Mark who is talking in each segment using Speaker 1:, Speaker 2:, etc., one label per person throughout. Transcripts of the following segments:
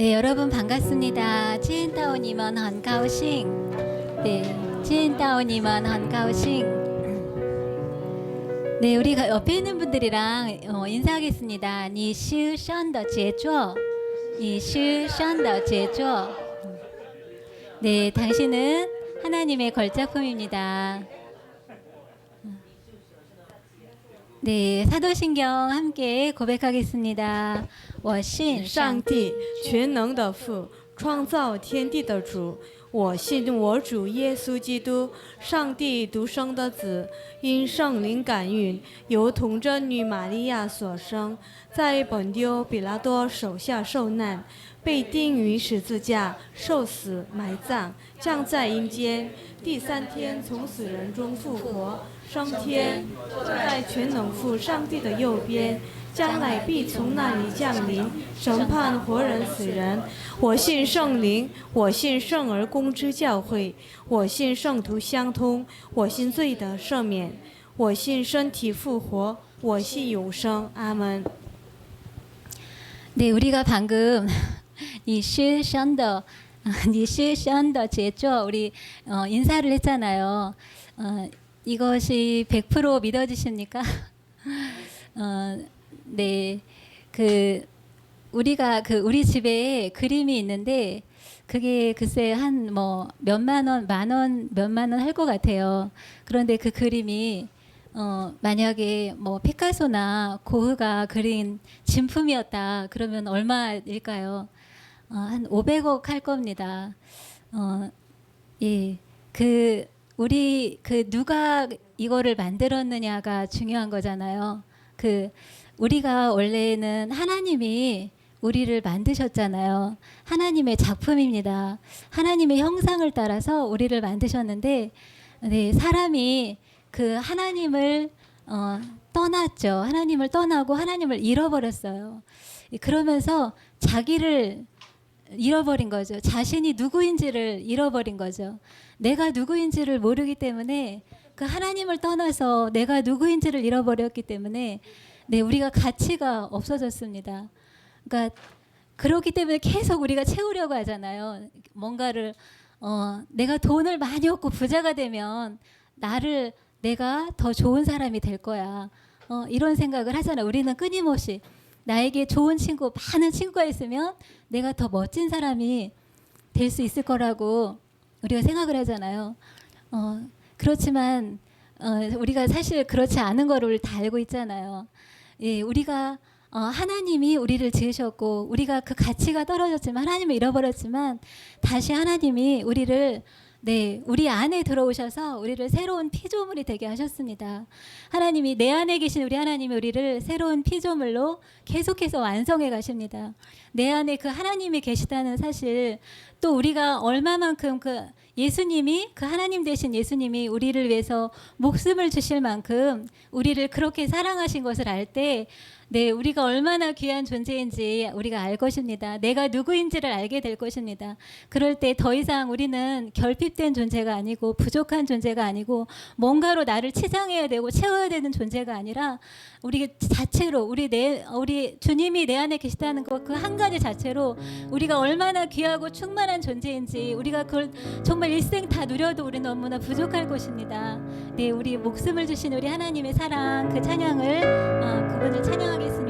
Speaker 1: 네, 여러분 반갑습니다. 찐따오님은 헌가오싱. 네, 찐따오님은 헌가오싱. 네, 우리 옆에 있는 분들이랑 어, 인사하겠습니다. 니시 션더 제조. 니시 션더 제조. 네, 당신은 하나님의 걸작품입니다. 네, 사도신경 함께 고백하겠습니다. 我信
Speaker 2: 上帝全能的父，创造天地的主。我信我主耶稣基督，上帝独生的子，因圣灵感孕，由童贞女玛利亚所生，在本丢比拉多手下受难，被钉于十字架，受死，埋葬，降在阴间，第三天从死人中复活，升天，坐在全能父上帝的右边。将来必从那里降临，审判活人死人。我信圣灵，我信圣而公之教会，我信圣徒相通，我信罪的赦免，我信身体复活，我信永生。阿门。
Speaker 1: 네, 우리가 방금 니시 션더 니시 션더 제조 우리 어, 인사를 했잖아요. 어, 이것이 100% 믿어지십니까? 어, 네, 그 우리가 그 우리 집에 그림이 있는데 그게 글쎄 한 뭐 몇만 원, 만 원, 몇만 원 할 것 같아요. 그런데 그 그림이 어, 만약에 뭐 피카소나 고흐가 그린 진품이었다 그러면 얼마일까요? 어, 한 500억 할 겁니다. 어, 예, 그 우리 그 누가 이거를 만들었느냐가 중요한 거잖아요. 그 우리가 원래는 하나님이 우리를 만드셨잖아요. 하나님의 작품입니다. 하나님의 형상을 따라서 우리를 만드셨는데, 네, 사람이 그 하나님을 어, 떠났죠. 하나님을 떠나고 하나님을 잃어버렸어요. 그러면서 자기를 잃어버린 거죠. 자신이 누구인지를 잃어버린 거죠. 내가 누구인지를 모르기 때문에 그 하나님을 떠나서 내가 누구인지를 잃어버렸기 때문에 네, 우리가 가치가 없어졌습니다. 그러니까 그렇기 때문에 계속 우리가 채우려고 하잖아요. 뭔가를 어, 내가 돈을 많이 얻고 부자가 되면 나를 내가 더 좋은 사람이 될 거야. 어, 이런 생각을 하잖아요. 우리는 끊임없이 나에게 좋은 친구, 많은 친구가 있으면 내가 더 멋진 사람이 될 수 있을 거라고 우리가 생각을 하잖아요. 어, 그렇지만 어, 우리가 사실 그렇지 않은 거를 다 알고 있잖아요. 예, 우리가 어, 하나님이 우리를 지으셨고 우리가 그 가치가 떨어졌지만 하나님을 잃어버렸지만 다시 하나님이 우리를 네, 우리 안에 들어오셔서 우리를 새로운 피조물이 되게 하셨습니다. 하나님이 내 안에 계신 우리 하나님이 우리를 새로운 피조물로 계속해서 완성해 가십니다. 내 안에 그 하나님이 계시다는 사실 또 우리가 얼마만큼 그 예수님이 그 하나님 되신 예수님이 우리를 위해서 목숨을 주실 만큼 우리를 그렇게 사랑하신 것을 알때 네, 우리가 얼마나 귀한 존재인지 우리가 알 것입니다. 내가 누구인지를 알게 될 것입니다. 그럴 때 더 이상 우리는 결핍된 존재가 아니고 부족한 존재가 아니고 뭔가로 나를 치장해야 되고 채워야 되는 존재가 아니라 우리 자체로 우리 내 우리 주님이 내 안에 계시다는 것 그 한 가지 자체로 우리가 얼마나 귀하고 충만한 존재인지 우리가 그걸 정말 일생 다 누려도 우리 너무나 부족할 것입니다. 네, 우리 목숨을 주신 우리 하나님의 사랑 그 찬양을 어, 그분을 찬양하겠습니다.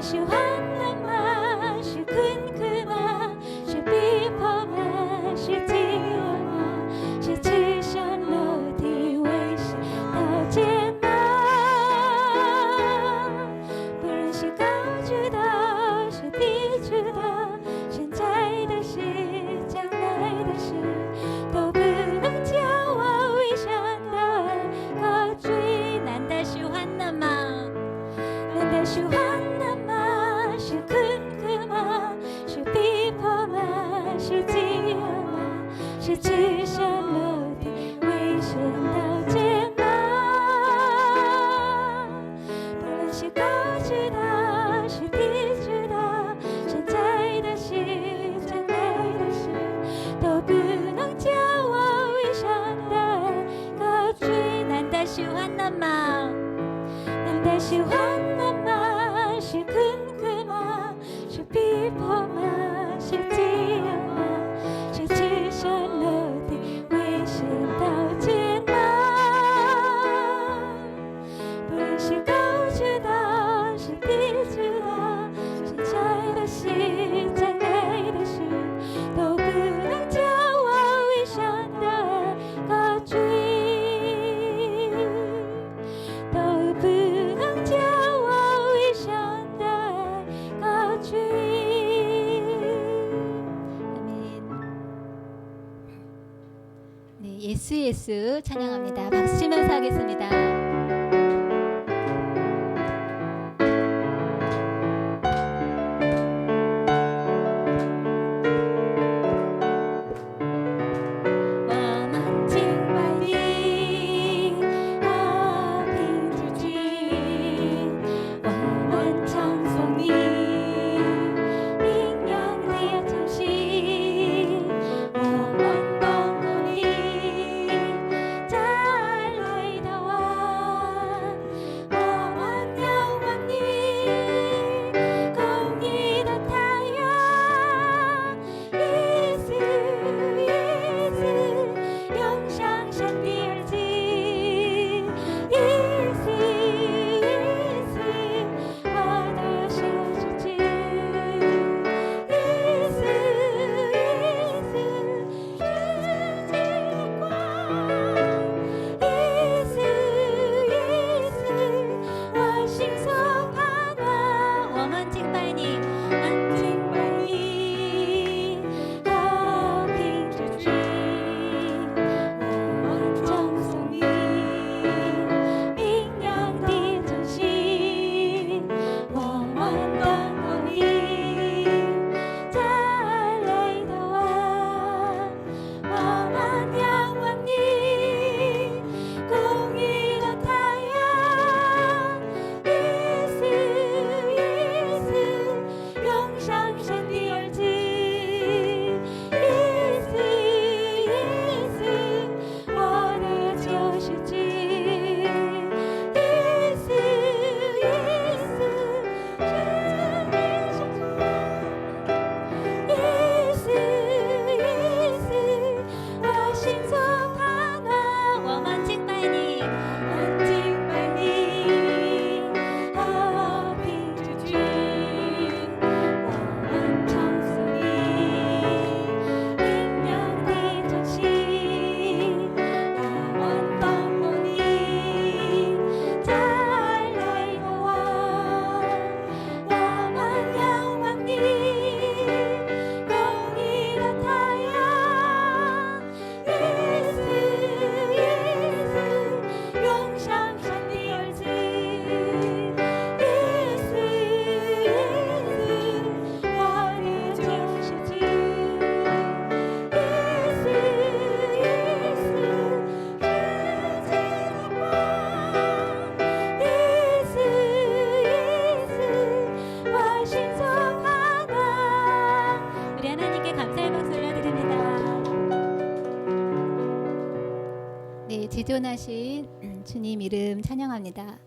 Speaker 1: 喜欢。Chỉ 찬양합니다. 음. 의존하신 주님 이름 찬양합니다.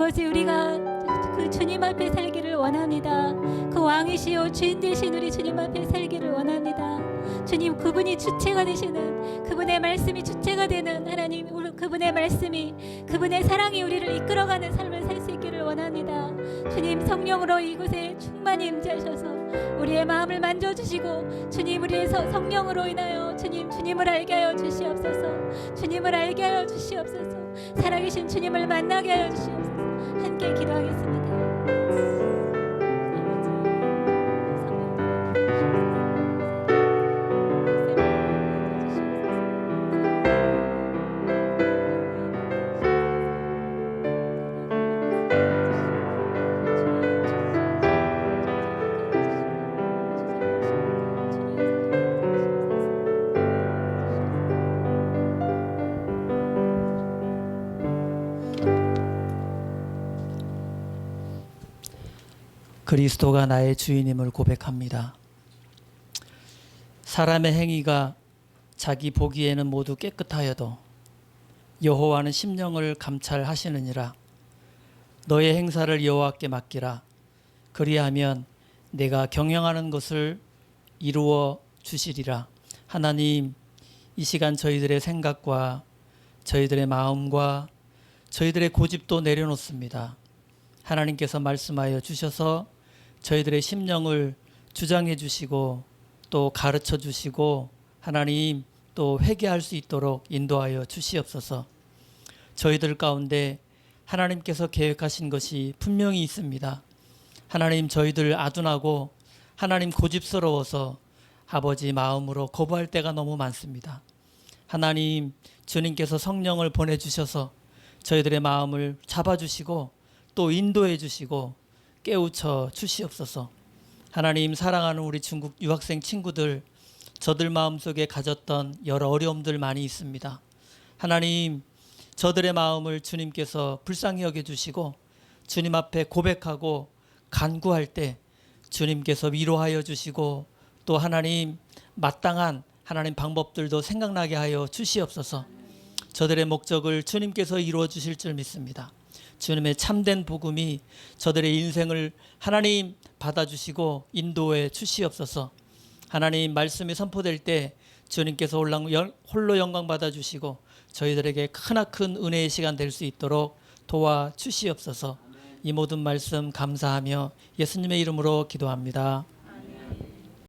Speaker 1: 아버지 우리가 그 주님 앞에 살기를 원합니다. 그 왕이시요 주인 되신 우리 주님 앞에 살기를 원합니다. 주님 그분이 주체가 되시는 그분의 말씀이 주체가 되는 하나님 그분의 말씀이 그분의 사랑이 우리를 이끌어가는 삶을 살 수 있기를 원합니다. 주님 성령으로 이곳에 충만히 임재하셔서 우리의 마음을 만져주시고 주님 우리의 서- 성령으로 인하여 주님 주님을 알게 하여 주시옵소서 주님을 알게 하여 주시옵소서 살아계신 주님을 만나게 하여 주시옵소서 함께 기도하겠습니다.
Speaker 3: 그리스도가 나의 주인임을 고백합니다. 사람의 행위가 자기 보기에는 모두 깨끗하여도 여호와는 심령을 감찰하시느니라. 너의 행사를 여호와께 맡기라. 그리하면 내가 경영하는 것을 이루어 주시리라. 하나님, 이 시간 저희들의 생각과 저희들의 마음과 저희들의 고집도 내려놓습니다. 하나님께서 말씀하여 주셔서 저희들의 심령을 주장해 주시고 또 가르쳐 주시고 하나님 또 회개할 수 있도록 인도하여 주시옵소서. 저희들 가운데 하나님께서 계획하신 것이 분명히 있습니다. 하나님 저희들 아둔하고 하나님 고집스러워서 아버지 마음으로 거부할 때가 너무 많습니다. 하나님 주님께서 성령을 보내 주셔서 저희들의 마음을 잡아 주시고 또 인도해 주시고 깨우쳐 주시옵소서. 하나님 사랑하는 우리 중국 유학생 친구들 저들 마음속에 가졌던 여러 어려움들 많이 있습니다. 하나님 저들의 마음을 주님께서 불쌍히 여겨 주시고 주님 앞에 고백하고 간구할 때 주님께서 위로하여 주시고 또 하나님 마땅한 하나님 방법들도 생각나게 하여 주시옵소서. 저들의 목적을 주님께서 이루어 주실 줄 믿습니다. 주님의 참된 복음이 저들의 인생을 하나님 받아주시고 인도해 주시옵소서. 하나님 말씀이 선포될 때 주님께서 홀로 영광 받아주시고 저희들에게 크나큰 은혜의 시간 될 수 있도록 도와 주시옵소서. 이 모든 말씀 감사하며 예수님의 이름으로 기도합니다.